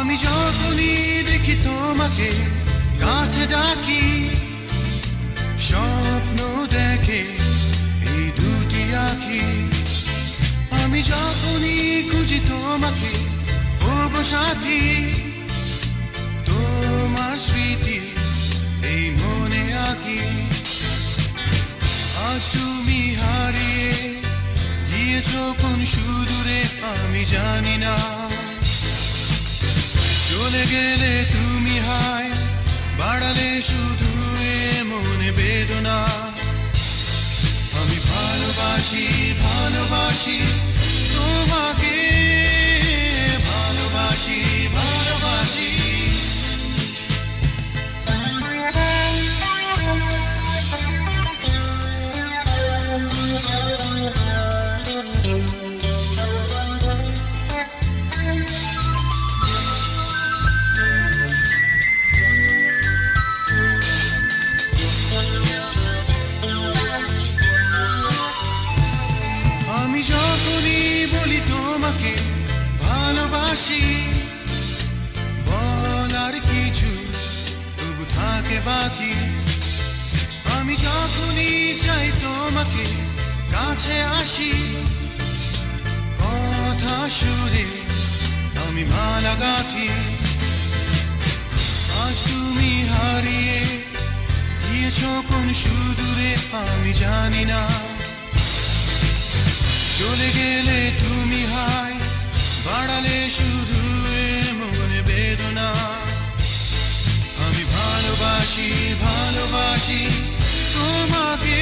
আমি যখনই দেখি তোমাকে কাছে ডাকি আমি যখনই খুঁজি তোমাকে সাথী, তোমার স্মৃতি এই মনে আঁকি। আজ তুমি হারিয়ে গিয়েছ কোন সুদূরে, আমি জানি না। চলে গেলে তুমি হায়, বাড়ালে শুধু এ মনে বেদনা। আমি ভালোবাসি ভালোবাসি ভালোবাসি। বলার কিছু তবু থাকে বাকি। আমি যখনই চাই তোমাকে কাছে আসি। কথা সুরে আমি মালা গাঁথি আজ তুমি হারিয়ে গিয়েছ কোন সুদূরে আমি জানি না। চলে গেলে তুমি সকালে শুধু মনে বেদনা আমি ভালোবাসি ভালোবাসি তোমাকে